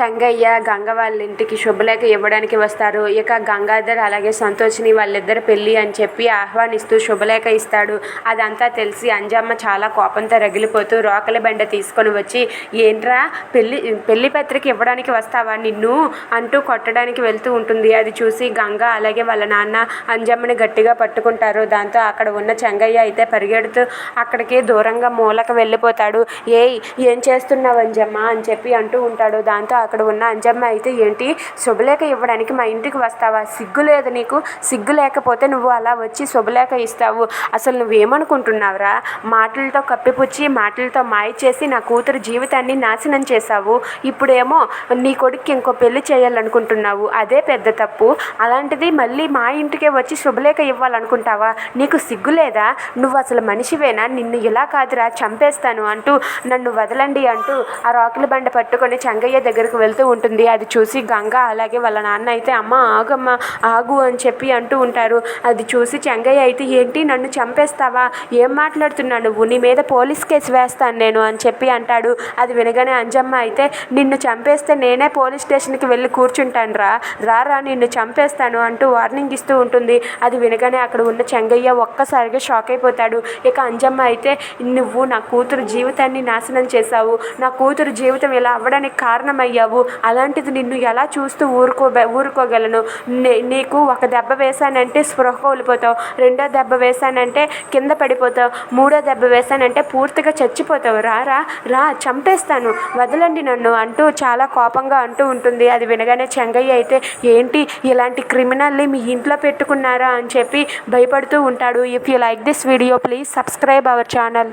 చెంగయ్య గంగ వాళ్ళ ఇంటికి శుభలేఖ ఇవ్వడానికి వస్తారు. ఇక గంగాధర్ అలాగే సంతోషిని వాళ్ళిద్దరు పెళ్ళి అని చెప్పి ఆహ్వానిస్తూ శుభలేఖ ఇస్తాడు. అదంతా తెలిసి అంజమ్మ చాలా కోపంతో రగిలిపోతూ రోకలి బెండ తీసుకొని వచ్చి ఏంట్రా పెళ్ళి పెళ్ళి పత్రిక ఇవ్వడానికి వస్తావా? నిన్ను అంటూ కొట్టడానికి వెళ్తూ ఉంటుంది. అది చూసి గంగ అలాగే వాళ్ళ నాన్న అంజమ్మని గట్టిగా పట్టుకుంటారు. దాంతో అక్కడ ఉన్న చెంగయ్య అయితే పరిగెడుతూ అక్కడికి దూరంగా మూలకు వెళ్ళిపోతాడు. ఏయ్ ఏం చేస్తున్నావు అంజమ్మ? అని చెప్పి అంటూ ఉంటాడు. దాంతో అక్కడ ఉన్న అంజమ్మ అయితే ఏంటి శుభలేఖ ఇవ్వడానికి మా ఇంటికి వస్తావా? సిగ్గు లేదు నీకు? సిగ్గు లేకపోతే నువ్వు అలా వచ్చి శుభలేఖ ఇస్తావు. అసలు నువ్వేమనుకుంటున్నావురా? మాటలతో కప్పిపుచ్చి మాటలతో మాయ చేసి నా కూతురు జీవితాన్ని నాశనం చేశావు. ఇప్పుడేమో నీ కొడుక్కి ఇంకో పెళ్ళి చేయాలనుకుంటున్నావు. అదే పెద్ద తప్పు. అలాంటిది మళ్ళీ మా ఇంటికే వచ్చి శుభలేఖ ఇవ్వాలనుకుంటావా? నీకు సిగ్గు లేదా? నువ్వు అసలు మనిషివేనా? నిన్ను ఇలా కాదురా చంపేస్తాను అంటూ నన్ను వదలండి అంటూ ఆ రాకుల బండ పట్టుకొని చంగయ్య దగ్గరకు వెళ్తూ ఉంటుంది. అది చూసి గంగ అలాగే వాళ్ళ నాన్న అయితే అమ్మ ఆగమ్మ ఆగు అని చెప్పి అంటూ ఉంటారు. అది చూసి చెంగయ్య అయితే ఏంటి నన్ను చంపేస్తావా? ఏం మాట్లాడుతున్నావు నువ్వు? నీ మీద పోలీస్ కేసు వేస్తాను నేను అని చెప్పి అంటాడు. అది వినగానే అంజమ్మ అయితే నిన్ను చంపేస్తే నేనే పోలీస్ స్టేషన్కి వెళ్ళి కూర్చుంటాను రా. రారా నిన్ను చంపేస్తాను అంటూ వార్నింగ్ ఇస్తూ ఉంటుంది. అది వినగానే అక్కడ ఉన్న చెంగయ్య ఒక్కసారిగా షాక్ అయిపోతాడు. ఇక అంజమ్మ అయితే నువ్వు నా కూతురు జీవితాన్ని నాశనం చేశావు. నా కూతురు జీవితం ఇలా అవ్వడానికి కారణమయ్యావు. అలాంటిది నిన్ను ఎలా చూస్తూ ఊరుకో ఊరుకోగలను? నీకు ఒక దెబ్బ వేశానంటే స్పృహ కోల్పోతావు. రెండో దెబ్బ వేశానంటే కింద పడిపోతావు. మూడో దెబ్బ వేశానంటే పూర్తిగా చచ్చిపోతావు. రా రా రా చంపేస్తాను. వదలండి నన్ను అంటూ చాలా కోపంగా అంటూ ఉంటుంది. అది వినగానే చెంగయ్య అయితే ఏంటి ఇలాంటి క్రిమినల్ని మీ ఇంట్లో పెట్టుకున్నారా? అని చెప్పి భయపడుతూ ఉంటాడు. If you like this video please subscribe our channel